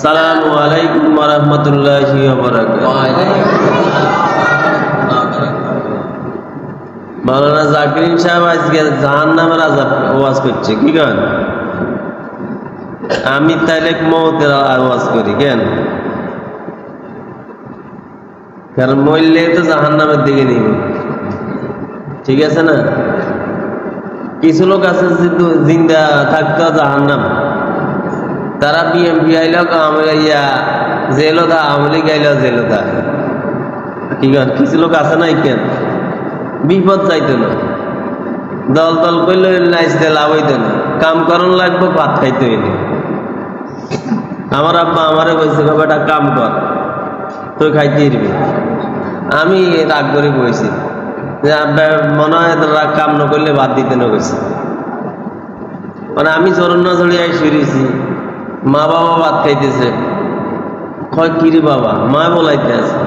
আসসালামু আলাইকুম ওরহমতুল্লাহি মাওলানা জাকিরিন সাহেব আজকে জাহান নামের আজাব ওয়াজ করছে, কি আমি তাইলে মৌতের আওয়াজ করি, কেন? কারণ মরলে তো জাহান নামের দিকে নিব। ঠিক আছে না? কিছু লোক আছে জিন্দা থাকতো জাহান নাম তারা বিএমপি আইল ইয়া জেলো দা আওয়ামী লীগ আইল জেলো দা কি কিছু লোক আছে না কেন? বিপদ চাইতো না। দল দল করলে নাইচ দিয়ে লাভ না। কাম করন লাগবো, ভাত খাইতে হইলে আমার আব্বা আমারে কইছে "গো বেটা কাম কর তুই খাইতে ইরবি আমি রাগ করে বইছি। যে আব্বা, মনে হয় তোরা কাম না করলে বাদ দিতে না কইছে। মানে আমি চরণ না চড়িয়াই শুয়েছি মা বাবা ভাত খাইতেছে। কয়, কিরে বাবা? মা বলাইতে আছে।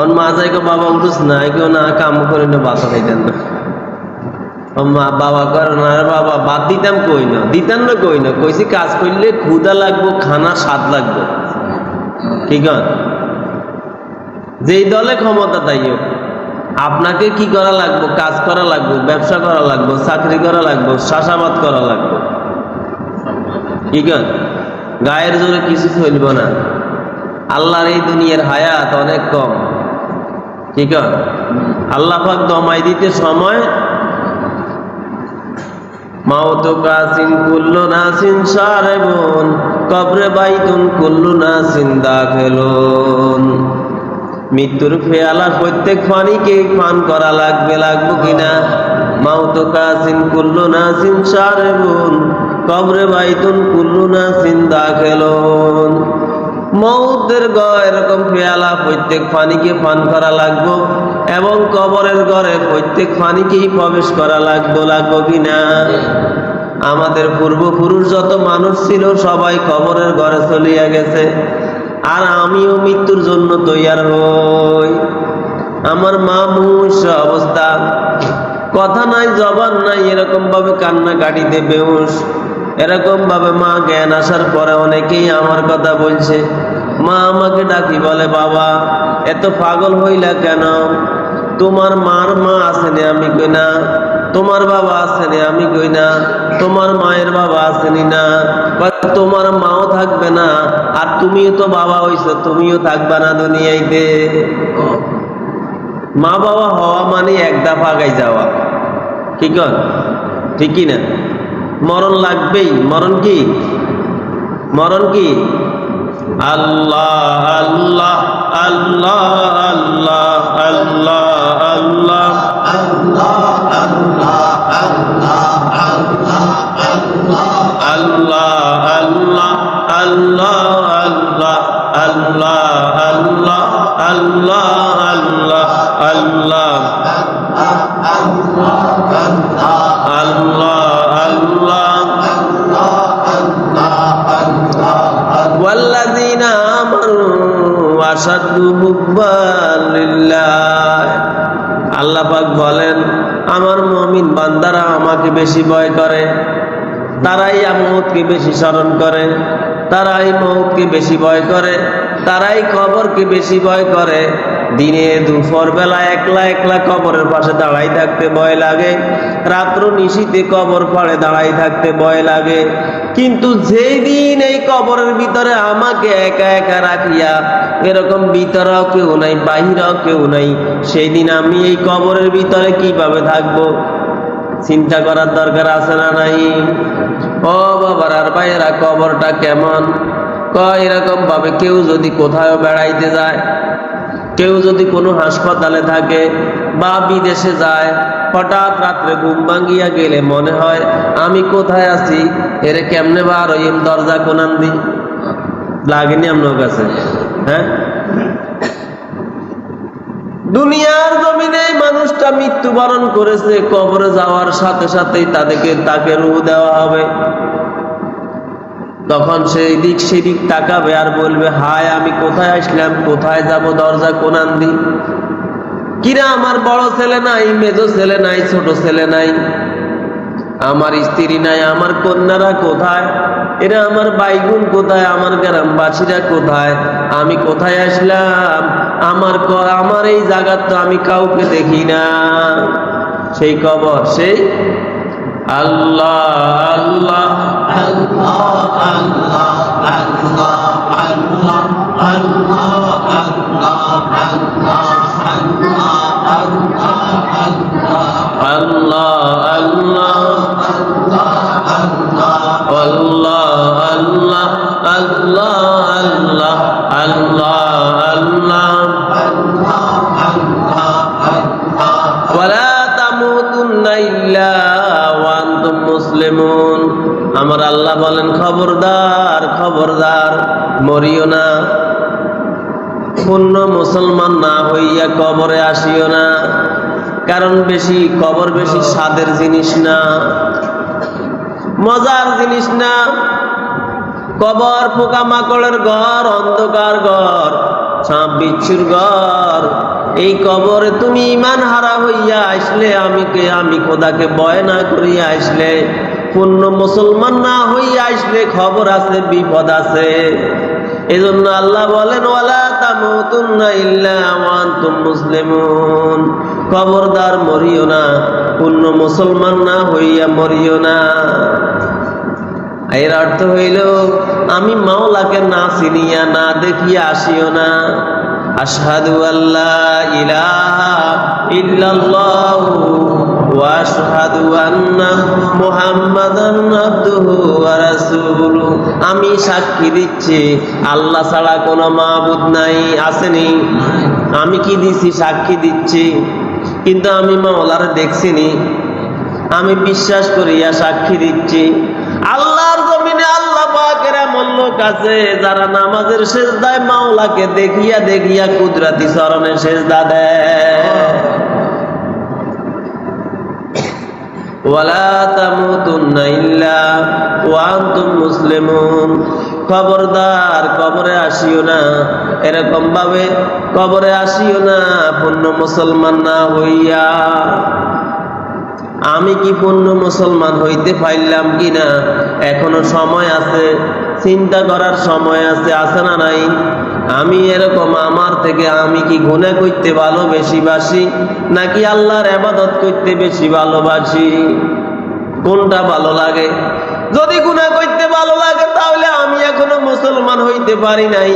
অন মা যাই গো বাবা, উঠুস না। কেউ না, কাম করে না, বাসা খাইতেন না। মা, বাবা কর না। বাবা, বাদ দিতাম কই না? দিতাম না কই না? কইছি, কাজ করলে ক্ষুদা লাগবো, খানা স্বাদ লাগবো। ঠিক যেই দলে ক্ষমতা তাই হোক। আপনাকে কি করা লাগবে? কাজ করা লাগবে, ব্যবসা করা লাগবে, চাকরি করা লাগবে, চাষাবাদ করা লাগবে। ঠিক আছে গায়ের জোরে কিছু চলব না। আল্লাহর এই দুনিয়ার হায়াত অনেক কম। ঠিক আছে আল্লাহ পাক দমাই দিতে সময় কবরে বাইতুন কুল্লু নাসিন দাখেলুন। মৃত্যুর ফেয়ালা প্রত্যেক ফানিকে পান করা লাগবে, লাগবো কিনা? মাউতো কাসিন কুল্লু নাসিন সারেবুন কবরে বাইতুন কুল্লু নাসিন দাখেলুন। মৌতের গ এরকম পেয়ালা প্রত্যেক ফানিকে পান করা লাগবো এবং কবরের ঘরে প্রত্যেক ফানিকেই প্রবেশ করা লাগবো লাগবো কিনা? আমাদের পূর্বপুরুষ যত মানুষ ছিল সবাই কবরের ঘরে চলিয়া গেছে। আর আমিও মৃত্যুর জন্য তৈয়ার হই। আমার মা মুহূর্ষ অবস্থা। কথা নাই, জবান নাই এরকম ভাবে কান্না কাটিতে বেউস এরকম ভাবে মা জ্ঞান আসার পরে অনেকেই আমার কথা বলছে। মা আমাকে ডাকি, বলে, বাবা, এত পাগল হইলা কেন? তোমার মার মা আসেনি আমি কই না? তোমার বাবা আসেনি আমি কই না? তোমার মায়ের বাবা আসেনি না। বা তোমার মাও থাকবে না, আর তুমিও তো বাবা হইছো, তুমিও থাকবা না দুনিয়াইতে। মা বাবা হওয়া মানে এক দফা আগাই যাওয়া। ঠিক ঠিক কি না? মরণ লাগবেই। মরণ কি? মরণ কি? আল্লাহ আল্লাহ আল্লাহ আল্লাহ আল্লাহ আল্লাহ আল্লাহ। واشد حبا لله আল্লাহ পাক বলেন, আমার মমিন বান্দারা আমাকে বেশি ভয় করে। তারাই মৌতকে বেশি স্মরণ করে। তারাই মৌতকে বেশি ভয় করে। তারাই কবরকে বেশি ভয় করে। দিনে দুপুর বেলা একলা একলা কবরের পাশে দাঁড়াই থাকতে ভয় লাগে। রাত্র নিশীতে কবর পাড়ে দাঁড়াই থাকতে ভয় লাগে। কিন্তু যেই দিন এই কবরের ভিতরে আমাকে একা একা রাখিয়া এরকম ভিতরেও কেউ নাই, বাহিরেও কেউ নাই সেই দিন আমি এই কবরের ভিতরে কীভাবে থাকব? চিন্তা করার দরকার আছে না নাই? ও বাবার আর ভাইয়েরা, কবরটা কেমন? কয় এরকম ভাবে কেউ যদি কোথাও বেড়াইতে যায়, কেউ যদি কোনো হাসপাতালে থাকে বা বিদেশে যায় হঠাৎ রাত্রে ঘুম ভাঙ্গিয়া গেলে মনে হয়, আমি কোথায় আছি? এর কেমনে বা রহিম, দরজা কোনান দি লাগেনি আপনার কাছে হ্যাঁ? দুনিয়ার জমিনে মানুষটা মৃত্যুবরণ করেছে, কবরে যাওয়ার সাথে সাথেই তাদেরকে তাকে রুহ দেওয়া হবে। তখন সেই দিক সেদিক তাকাবে আর বলবে, হায়, আমি কোথায় আসলাম? কোথায় যাব? দরজা কোনান দি কিরা আমার বড় ছেলে নাই, মেজো ছেলে নাই, ছোট ছেলে নাই? আমার স্ত্রী নাই, আমার কন্যারা কোথায়? এরা আমার বাইগুন কোথায়? আমার গ্রামবাসীরা কোথায়? আমি কোথায় আসলাম? আমার আমার এই জায়গার তো আমি কাউকে দেখি না। সেই কবর, সেই? আল্লাহ আল্লাহ আল্লাহ আল্লাহ আল্লাহ আল্লাহ। আল্লাহ আল্লাহ আল্লাহ আল্লাহ ইল্লা ওয়া আনতুম মুসলিমুন আমার আল্লাহ বলেন খবরদার খবরদার মরিও না পূর্ণ মুসলমান না হইয়া কবরে আসিও না কারণ বেশি, কবর বেশি স্বাদের জিনিস না। মজার জিনিস না। কবর, পোকামাকড়ের ঘর, অন্ধকার ঘর, সাপ বিচ্ছুর ঘর। এই কবরে তুমি ইমান হারা হইয়া আসলে আমি কে? আমি খোদাকে বয় না করিয়া আসলে, পূর্ণ মুসলমান না হইয়া আসলে খবর আছে, বিপদ আছে। এজন্য আল্লাহ বলেন, ওয়ালা তামুতুন্না ইল্লা ওয়া মুসলিমুন। খবরদার মরিও না, পূর্ণ মুসলমান না হইয়া মরিও না। এর অর্থ হইল, আমি মাওলাকে না চিনিয়া, না দেখিয়া আসিও না। আশহাদু আল্লাহ ইলাহা ইল্লাল্লাহ ওয়া আশহাদু আন্না মুহাম্মাদান আমি সাক্ষী দিচ্ছি, আল্লাহ ছাড়া কোনো মাবুদ নাই, আসেনি। আমি কি দিছি? সাক্ষী দিচ্ছি। কিন্তু আমি মাওলার দেখছিনি আমি বিশ্বাস করিয়া সাক্ষী দিচ্ছি। আল্লাহর জমিনে আল্লাহ পাকের এমন লোক আছে যারা নামাজের শেষদায় মাওলাকে দেখিয়া দেখিয়া কুদরাতি চরণে শেষদা দেয়। ওয়ালা খবরদার কবরে আসিও না, এরকম ভাবে কবরে আসিও না, পূর্ণ মুসলমান না হইয়া। আমি কি পূর্ণ মুসলমান হইতে পারলাম কিনা? এখনও সময় আছে, চিন্তা করার সময় আছে আছে না নাই? আমি এরকম আমার থেকে আমি কি গুণা করতে ভালোবেসি বাসি, নাকি আল্লাহর আবাদত করতে বেশি ভালোবাসি? কোনটা ভালো লাগে? যদি গুণা করতে ভালো লাগে, তাহলে আমি এখনও মুসলমান হইতে পারি নাই।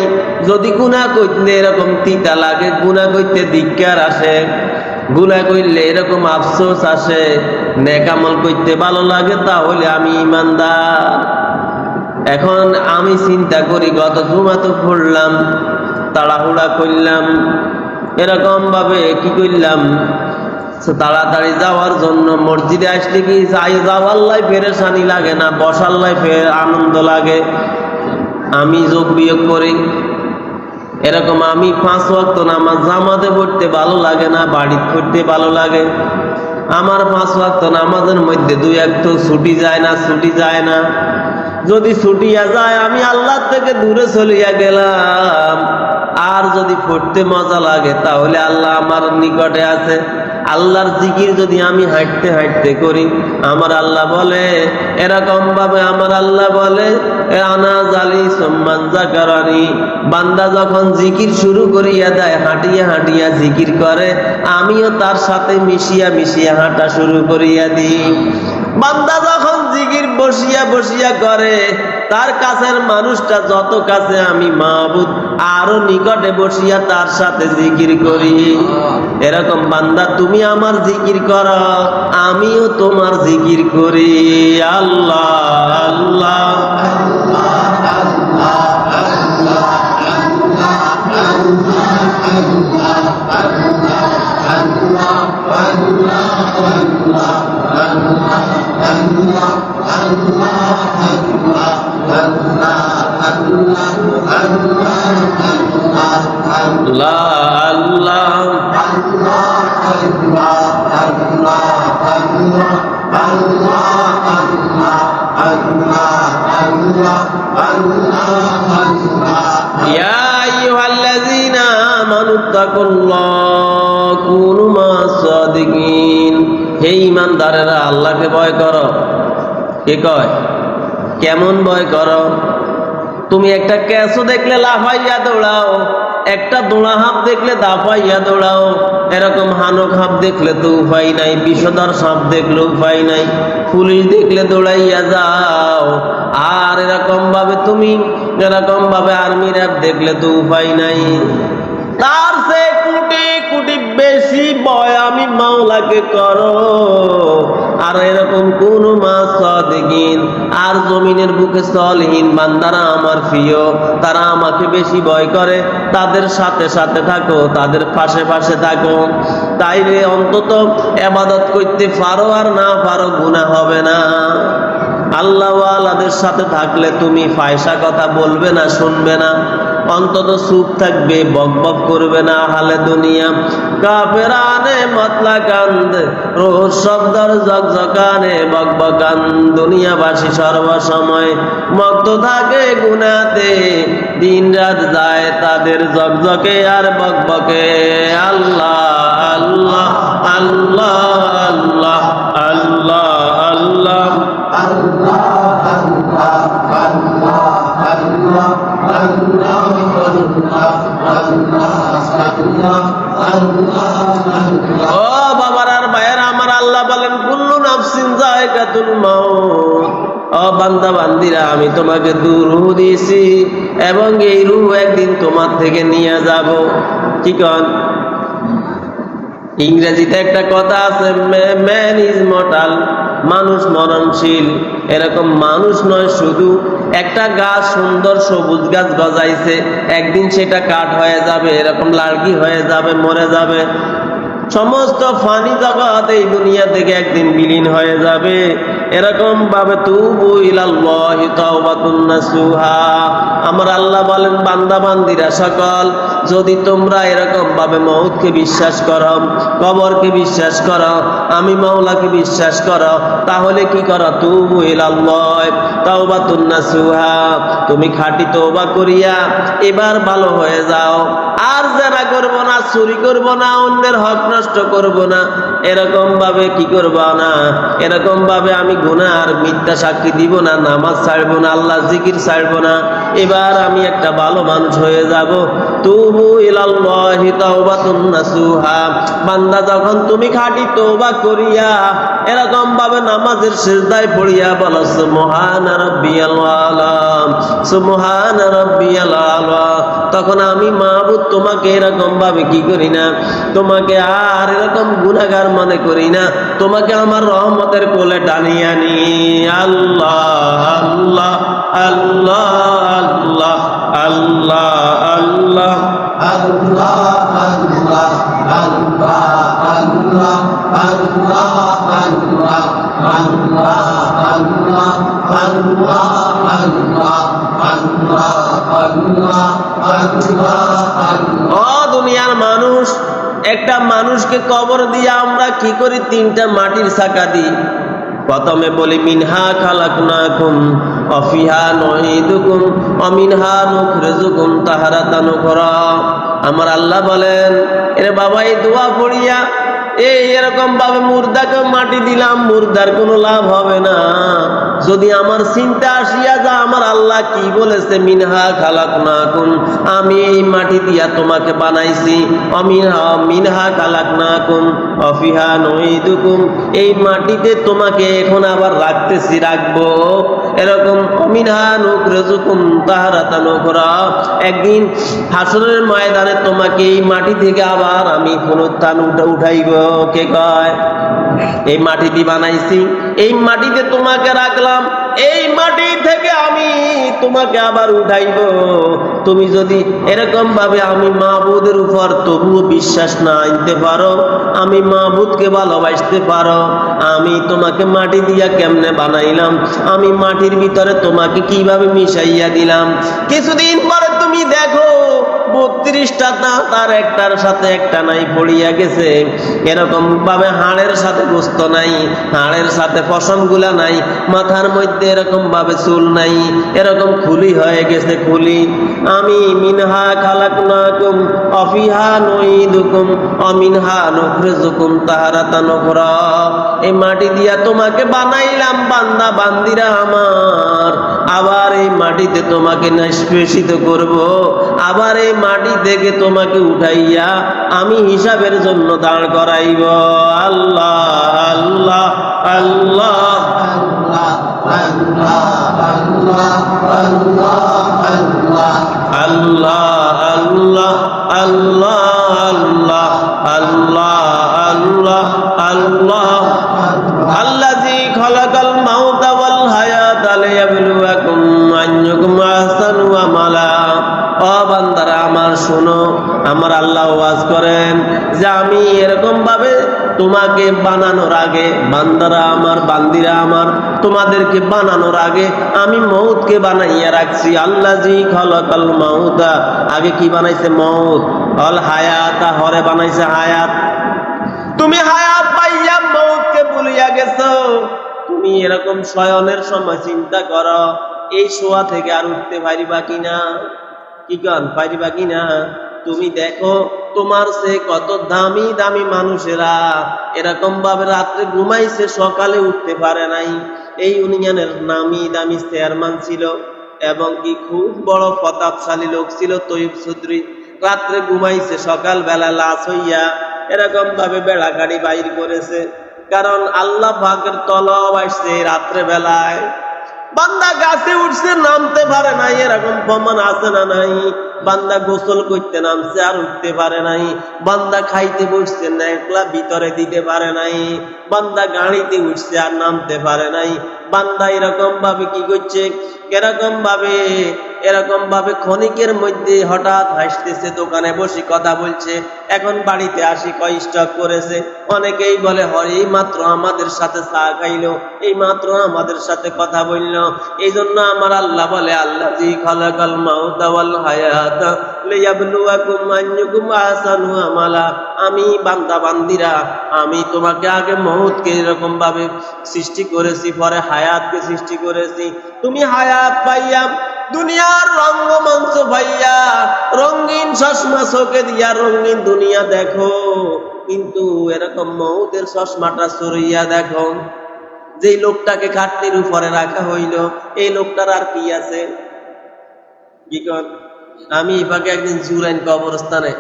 যদি গুণা করতে এরকম তিতা লাগে, গুণা করতে ধিক্কার আসে। গুণা করলে এরকম আফসোস আসে নেকামল করতে ভালো লাগে তাহলে আমি ইমানদার। এখন আমি চিন্তা করি, গত জুমা তো পড়লাম, তাড়াহুড়া করলাম এরকম ভাবে কি করলাম? তাড়াতাড়ি যাওয়ার জন্য মসজিদে আসলে কি যাই যাওয়ার লাই পেরেশানি লাগে না, বসার লাই ফের আনন্দ লাগে। আমি যোগ বিয়োগ করি। এরকম আমি পাঁচ ওয়াক্ত নামাজ জামাতে পড়তে ভালো লাগে না, বাড়িতে পড়তে ভালো লাগে। আমার পাঁচ ওয়াক্ত নামাজের মধ্যে দুই এক তো ছুটি যায় না, ছুটি যায় না। যদি ছুটিয়া যায়, আমি আল্লাহ থেকে দূরে চলিয়া গেলাম। আর যদি পড়তে মজা লাগে, তাহলে আল্লাহ আমার নিকটে আছে। আল্লাহর জিকির যদি আমি হাঁটতে হাঁটতে করি, আমার আল্লাহ বলে, এরকম ভাবে আমার আল্লাহ বলে বান্দা যখন জিকির শুরু করিয়া দেয়, হাঁটিয়া হাঁটিয়া জিকির করে, আমিও তার সাথে মিশিয়া মিশিয়া হাঁটা শুরু করিয়া দিই। বান্দা যখন জিকির বসিয়া বসিয়া করে তার কাছের মানুষটা যত কাছে আমি মাহবুদ আরও নিকটে বসিয়া তার সাথে জিকির করি এরকম বান্দা তুমি আমার জিকির কর আমিও তোমার জিকির করি আল্লাহ আল্লাহ Allah আল্লাহকে ভয় করো। কে কয়? কেমন ভয় করো? তুমি একটা ক্যাশও দেখলে লাফাইয়া দৌড়াও। একটা দোড়া হাঁপ দেখলে দাফাইয়া দৌড়াও। এরকম হানক হাঁপ দেখলে তো উপায় নাই, বিষধর সাপ দেখলে উপায় নাই। পুলিশ দেখলে দৌড়াইয়া যাও। আর এরকম ভাবে তুমি এরকম ভাবে র্যাব দেখলে তো উপায় নাই। তার সে কোটি কোটি বেশি ভয় আমি মাওলাকে করো। আর এরকম কোন মাছ দেখিন আর জমিনের বুকে স্থলহীন বান্দারা আমার প্রিয়। তারা আমাকে বেশি ভয় করে। তাদের সাথে সাথে থাকো, তাদের পাশে পাশে থাকো। তাইলে অন্তত এবাদত করতে পারো আর না পারো গুণা হবে না। আল্লাহওয়ালাদের সাথে থাকলে তুমি ফায়সা কথা বলবে না, শুনবে না। অন্তত চুপ থাকবে, বক বক করবে না হালে দুনিয়া। কাফেরানে মতলা কান্দ রোজ শব্দর জকজকানে বক বকান দুনিয়াবাসী সর্বসময়। মগ্ন থাকে গুনাতে দিন রাত যায় তাদের জকজকে আর বক বকে। আল্লাহ আল্লাহ আল্লাহ আল্লাহ আল্লাহ আল্লাহ। আল্লাহ আল্লাহ আল্লাহ। ও বাবার আর ভাইয়ের আমার আল্লাহ বলেন, কুল্লু নাফসিন জায়গাতুল মাউত। ও বান্দা, বান্দিরা, আমি তোমাকে দু দিয়েছি এবং এই রুহ একদিন তোমার থেকে নিয়ে যাব। কি কন? ইংরেজিতে একটা কথা আছে ম্যান ইজ মর্টাল মানুষ মরণশীল। এরকম মানুষ নয়, শুধু একটা গাছ সুন্দর সবুজ গাছ গজাইছে, একদিন সেটা কাঠ হয়ে যাবে, এরকম লাড়কি হয়ে যাবে, মরে যাবে। সমস্ত ফানি জগৎ এই দুনিয়া থেকে একদিন বিলীন হয়ে যাবে। এরকম ভাবে তুবু ইলাল্লাহি আমার আল্লাহ বলেন, বান্দা, বান্দিরা, সকল, যদি তোমরা এরকম ভাবে মৌতকে বিশ্বাস করো, কবরকে বিশ্বাস করো, আমি মাওলাকে বিশ্বাস করো, তাহলে কি করো? তুবু ইলাল্লাহ নাসুহা। তুমি খাঁটি তওবা করিয়া এবার ভালো হয়ে যাও। আর যারা করব না, চুরি করব না, অন্যের হক নষ্ট করব না। এরকম ভাবে কি করব না? এরকম ভাবে আমি গুনা আর মিথ্যা সাক্ষী দিব না, নামাজ ছাড়বো না, আল্লাহ জিকির ছাড়বো না। এবার আমি একটা ভালো মানুষ হয়ে যাব। তুবু বান্দা যখন তুমি খাঁটি তওবা করিয়া এরকম ভাবে নামাজের সিজদায় পড়িয়া বলো, সুবহান রাব্বিয়াল তখন আমি মাহবুদ তোমাকে এরকম ভাবে কি করি না? তোমাকে আর এরকম গুনাহগার মনে করি না তোমাকে আমার রহমতের কোলে টানিয়ে আনি আল্লাহ আল্লাহ আল্লাহ আল্লাহ আল্লাহ আল্লাহ ও দুনিয়ার মানুষ, একটা মানুষকে কবর দিয়ে আমরা কি করি? তিনটা মাটির চাকা দিই। প্রথমে বলি, মিনহা খালাকনাকুম, অফিহা নহিদুকুম অমিনহা নুখরিজুকুম তাহারাতান উখরা। আমার আল্লাহ বলেন, এরে বাবা এই দোয়া পড়িয়া এরকম ভাবে মুর্দাকে মাটি দিলাম, মুর্দার কোনো লাভ হবে না। যদি আমার চিন্তা আসিয়া যা আমার আল্লাহ কি বলেছে? মিনহা খালাক নাকুম আমি এই মাটি দিয়া তোমাকে বানাইছি। অমিনহা, মিনহা খালাক নাকুম অফিহা নইদুকুম, এই মাটিতে তোমাকে এখন আবার রাখতেছি, রাখব। এরকম, অমিনহা নুক রেজুকুম তাহারাতা নুকরা একদিন হাসনের ময়দানে তোমাকে এই মাটি থেকে আবার আমি পুনরুত্থান উঠা উঠাইব। কে কয়? এই মাটি দিয়ে বানাইছি। এই মাটিতে তোমাকে রাখলাম, এই মাটি থেকে আমি তোমাকে আবার উঠাইব। তুমি যদি এরকম ভাবে আমি মাহবুদের উপর তবুও বিশ্বাস না আনতে পারো, আমি মাহবুদকে ভালোবাসতে পারো, আমি তোমাকে মাটি দিয়া কেমনে বানাইলাম, আমি মাটির ভিতরে তোমাকে কীভাবে মিশাইয়া দিলাম। কিছুদিন পরে তুমি দেখো বত্রিশটা দাঁত একটার সাথে একটা নাই পড়িয়া গেছে। এরকম ভাবে হাড়ের সাথে গোস্ত নাই, হাড়ের সাথে পশমগুলা নাই, মাথার মধ্যে এরকম ভাবে চুল নাই, এরকম খুলি হয়ে গেছে খুলি। আমি মিনহা খালাকুম অফিহা নইদুকুম অমিনহা নুখরিজুকুম তাহারাতা নুখরা এই মাটি দিয়া তোমাকে বানাইলাম বান্দা, বান্দিরা আমার। আবার এই মাটিতে তোমাকে নিষ্পেষিত করব। আবার এই মাটি থেকে তোমাকে উঠাইয়া আমি হিসাবের জন্য দাঁড় করাইব। আল্লাহ আল্লাহ আল্লাহ। আল্লাহ আল্লাহ আল্লাহ আল্লাহ আল্লাহ। আল্লাহ আল্লাহ। আল্লাযী খালাকাল শোনো, আমার আল্লাহ ওয়াজ করেন যে আমি এরকম ভাবে তোমাকে বানানোর আগে, বান্দারা আমার, বান্দিরা আমার, তোমাদেরকে বানানোর আগে আমি মৌতকে বানাইয়া রাখছি। আল্লাহ জি খলকাল মাউতা। আগে কি বানাইছে? মৌত অল হায়াতা, হরে বানাইছে হায়াত। তুমি হায়াত পাইয়া মৌতকে ভুলিয়া গেছো। তুমি এরকম শয়নের সময় চিন্তা করো, এই শোয়া থেকে আর উঠতে পারিবা কিনা? কি গান পারিবা কিনা তুমি দেখো তোমার সে কত দামি দামি মানুষেরা। এরকম ভাবে রাত্রে ঘুমাইছে, সকালে উঠতে পারে নাই। এই ইউনিয়নের নামি দামি চেয়ারম্যান ছিল এবং কি খুব বড় প্রতাপশালী লোক ছিল তৈব চৌধুরী। রাত্রে ঘুমাইছে সকাল বেলা লাশ হইয়া এরকম ভাবে বেড়া গাড়ি বাইর করেছে। কারণ আল্লাহ ভাগের তলব আসছে রাত্রে বেলায় বান্দা গাছে উঠছে নামতে পারে নাই এরকম প্রমাণ আছে না নাই? বান্দা গোসল করতে নামছে আর উঠতে পারে নাই। বান্দা খাইতে বসছে না একলা ভিতরে দিতে পারে নাই। বান্দা গাড়িতে উঠছে আর নামতে পারে নাই। বান্দা এরকম ভাবে কি করছে? এরকম ভাবে এরকম ভাবে ক্ষণিকের মধ্যে হঠাৎ হাসতেছে, দোকানে বসে কথা বলছে। এখন বাড়িতে আসি, কয় স্টক করেছে। অনেকেই বলে, হরে, এই মাত্র আমাদের সাথে চা খাইলো, এই মাত্র আমাদের সাথে কথা বলল। এই জন্য আমার আল্লাহ বলে, আল্লাহ জি খালাকাল মাউতা ওয়াল হায়াত লিয়াবলুয়াকুম আইয়ুকুম আহসানু আমালা। আমি বান্দা, বান্দিরা, আমি তোমাকে আগে মৌতকে এরকম ভাবে সৃষ্টি করেছি, পরে হায়াতকে সৃষ্টি করেছি। তুমি হায়াত পাইয়া, দুনিয়ার রঙ্গমঞ্চ ভাইয়া রঙিন চশমা চোখে দিয়া রঙিন দুনিয়া দেখো। কিন্তু এরকম মৌতের চশমাটা সরিয়া দেখো। যেই লোকটাকে খাটনির উপরে রাখা হইল, এই লোকটার আর কি আছে? কি কন? আমি এভাবে একদিন জুরাইন কবরস্থানে,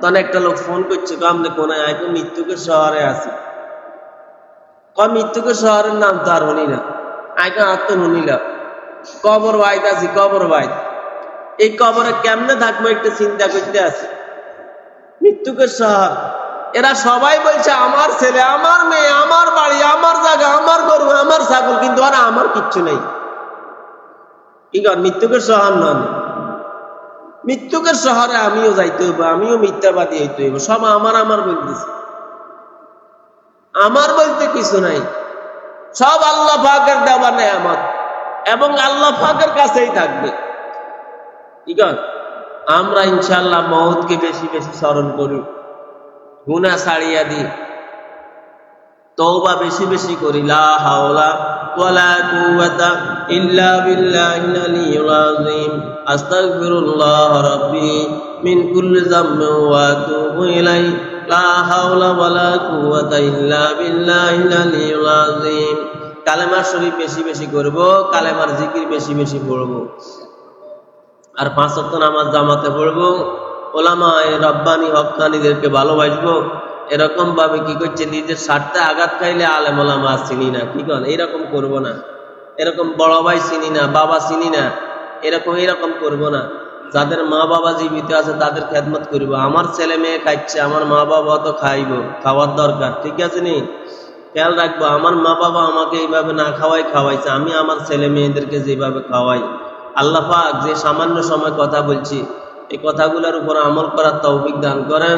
তখন একটা লোক ফোন করছে কামনে কোনায় আয় মৃত্যুকে শহরে আছি। ক মৃত্যুকে শহরের নাম তো আর হনি না। আইকা আত্ম হনিলাম কবর বাইত আছি, কবর বাইত। এই কবরে কেমনে থাকব একটু চিন্তা করতে আছি। মৃত্যুকে শহর। এরা সবাই বলছে, আমার ছেলে, আমার মেয়ে, আমার বাড়ি, আমার জায়গা, আমার গরু, আমার ছাগল, কিন্তু আর আমার কিচ্ছু নেই। কি কর মৃত্যুকের শহর নন মৃত্যুকের শহরে আমিও যাইতে হইব, আমিও মিথ্যাবাদী হইতে হইব। সব আমার আমার বলতেছে আমার বলতে কিছু নাই। সব আল্লাহ পাকের দেওয়া নেই আমার এবং আল্লাহ পাকের কাছেই থাকবে। ঠিক আছে আমরা ইনশাল্লাহ মহৎকে বেশি বেশি স্মরণ করি। গুনা ছাড়িয়া দি তওবা বেশি বেশি করি। লা হাওলা ولا قوة إلا بالله العلي العظيم أستغفر الله ربي من كل ذنب وأتوب إليه لا حول ولا قوة إلا بالله العلي العظيم কালেমার শরীফ বেশি বেশি করব কালেমার জিকির বেশি বেশি পড়ব আর পাঁচ নামাজ জামাতে পড়ব ওলামায় রব্বানি হকানিদেরকে ভালোবাসবো এরকম ভাবে কি করছে? নিজের স্বার্থে আঘাত খাইলে আলেম মা চিনি না। কি কন? এরকম করব না। এরকম বড় ভাই চিনি না, বাবা চিনি না। এরকম এরকম করব না। যাদের মা বাবা জীবিত আছে, তাদের খেদমত করব। আমার ছেলে মেয়ে খাইছে, আমার মা বাবা তো খাইব, খাওয়ার দরকার। ঠিক আছে নি? খেয়াল রাখব, আমার মা বাবা আমাকে এইভাবে না খাওয়াই, খাওয়াইছে। আমি আমার ছেলে মেয়েদেরকে যেভাবে খাওয়াই। আল্লাহ যে সামান্য সময় কথা বলছি, এই কথাগুলোর উপর আমল করার তৌফিক দান করেন।